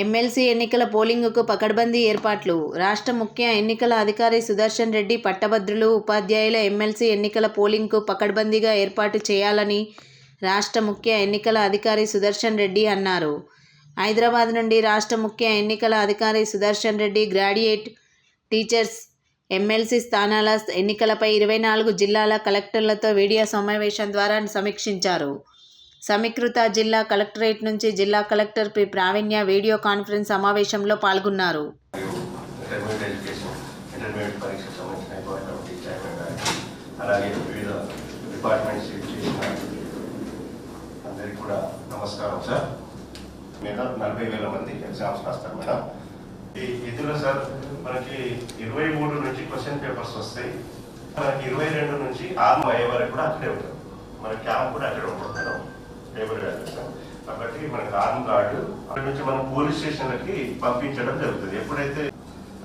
MLC ఎన్నికల పోలింగుకు పకడ్బందీ ఏర్పాట్లు. రాష్ట్ర ముఖ్య ఎన్నికల అధికారి సుదర్శన్ రెడ్డి పట్టభద్రులు ఉపాధ్యాయుల ఎమ్మెల్సీ ఎన్నికల పోలింగ్కు పకడ్బందీగా ఏర్పాటు చేయాలని రాష్ట్ర ముఖ్య ఎన్నికల అధికారి సుదర్శన్ రెడ్డి అన్నారు. హైదరాబాద్ నుండి రాష్ట్ర ముఖ్య ఎన్నికల అధికారి Sudarshan Reddy graduate teachers MLC స్థానాల ఎన్నికలపై ఇరవై నాలుగు జిల్లాల కలెక్టర్లతో వీడియో సమావేశం ద్వారా సమీక్షించారు. సమీకృత జిల్లా కలెక్టరేట్ నుంచి జిల్లా collector P. Pravinya video conference సమావేశంలో పాల్గొన్నారు. అలాగే వివిధ డిపార్ట్మెంట్స్ అందరికీ కూడా నమస్కారం సార్. మీద నలభై వేల మంది ఎగ్జామ్స్ రాస్తారు మేడం. ఇందులో సార్ మనకి ఇరవై మూడు నుంచి క్వశ్చన్ పేపర్స్ వస్తాయి. మనకి ఇరవై రెండు నుంచి ఆరు అయ్యే వరకు కూడా అక్కడే ఉంటుంది మన క్యాంప్ కూడా అక్కడే ఉంటుంది మేడం. మనకి ఆర్మ్ కార్డు అక్కడి నుంచి మనం పోలీస్ స్టేషన్లకి పంపించడం జరుగుతుంది. ఎప్పుడైతే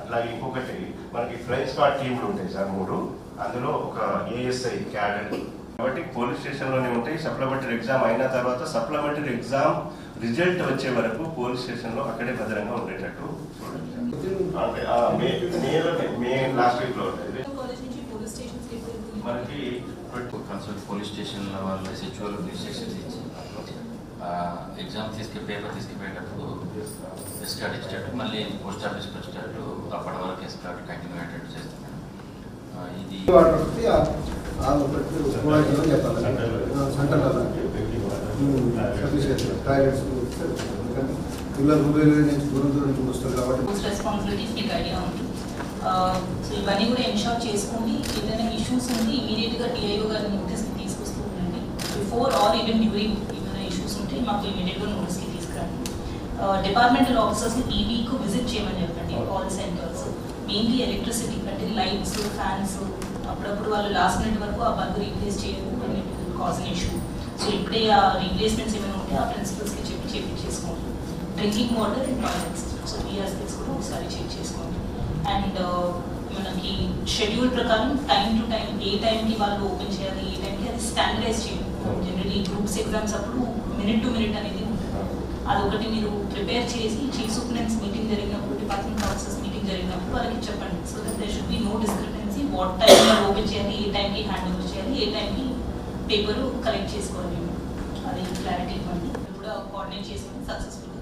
అట్లాగే ఇంకొకటి మనకి ఫ్రెంచ్ కార్డ్ టీంలు ఉంటాయి సార్ మూడు. అందులో ఒక ఏఎస్ఐ క్యాడెట్ కాబట్టి పోలీస్ స్టేషన్లోనే ఉంటాయి. సప్లిమెంటరీ ఎగ్జామ్ అయిన తర్వాత సప్లిమెంటరీ ఎగ్జామ్ రిజల్ట్ వచ్చే వరకు పోలీస్ స్టేషన్లో అక్కడే భద్రంగా ఉండేటట్టు చూడండి. మే లాస్ట్ వీక్లో ఉంటుంది పోలీస్? మనకి కన్సల్ట్ పోలీస్ స్టేషన్ వాళ్ళు ఎస్హెచ్ఓలు ఇన్స్ట్రక్షన్స్ ఇచ్చి ఎగ్జామ్ తీసుకు పేపర్ తీసుకుపోయేటప్పుడు ఎస్ కార్డ్ ఇచ్చేటట్టు మళ్ళీ పోస్ట్ ఆఫీస్కి వచ్చేటట్టు అప్పటి వరకు ఎస్ కార్డ్ కంటిన్యూ అయ్యేటట్టు చేస్తాం ఆ, ఇది సో ఇవన్నీ కూడా ఎన్షోర్ చేసుకోండి ఏదైనా ఇష్యూస్ ఉంటే ఇమీడియట్గా డిఐఓ గారి నోటీస్కి తీసుకొస్తూ ఉండండి. బిఫోర్ ఆర్ ఈవెన్ డ్యూరింగ్ మాకు ఇమీడియట్గా నోటీస్కి తీసుకురండి డిపార్ట్మెంటల్ ఆఫీసర్స్ ఈ వీక్ విజిట్ చేయమని చెప్పండి కాల్ సెంటర్స్ మెయిన్లీ ఎలక్ట్రిసిటీ అంటే లైట్స్ ఫ్యాన్స్ అప్పుడప్పుడు వాళ్ళు లాస్ట్ మినిట్ వరకు ఆ బల్బ్ రీప్లేస్ చేయరు కాజ్ ఇష్యూ సో ఇప్పుడే ఆ రీప్లేస్మెంట్స్ ఏమైనా ఉంటే ఆ ప్రిన్సిపల్స్కి చెప్పి చేపించేసుకోండి drinking water and toilets so ఈ ఆస్పెక్ట్స్ కూడా ఒకసారి చెక్ చేసుకోండి. అండ్ మనకి షెడ్యూల్ ప్రకారం టైం టు టైం ఏ టైంకి వాళ్ళు ఓపెన్ చేయాలి ఏ టైంకి అది స్టాండర్డైజ్ చేయండి జనరలీ గ్రూప్స్ ఎగ్జామ్స్ అప్పుడు మినిట్ టు మినిట్ అనేది ఉంటుంది. అదొకటి మీరు ప్రిపేర్ చేసి చీఫ్ సూపరెన్స్ మీటింగ్ జరిగినప్పుడు డిపార్ట్మెంట్ ఆఫీసర్స్ మీటింగ్ జరిగినప్పుడు వాళ్ళకి చెప్పండి. So that they should be no discrepancy what time open చేయాలి ఏ టైంకి హ్యాండ్ ఓవర్ చేయాలి ఏ టైంకి పేపర్ కలెక్ట్ చేసుకోవాలి. అది క్లారిటీ ఇవ్వండి. కూడా కోఆర్డినేట్ చేసుకుని సక్సెస్ఫుల్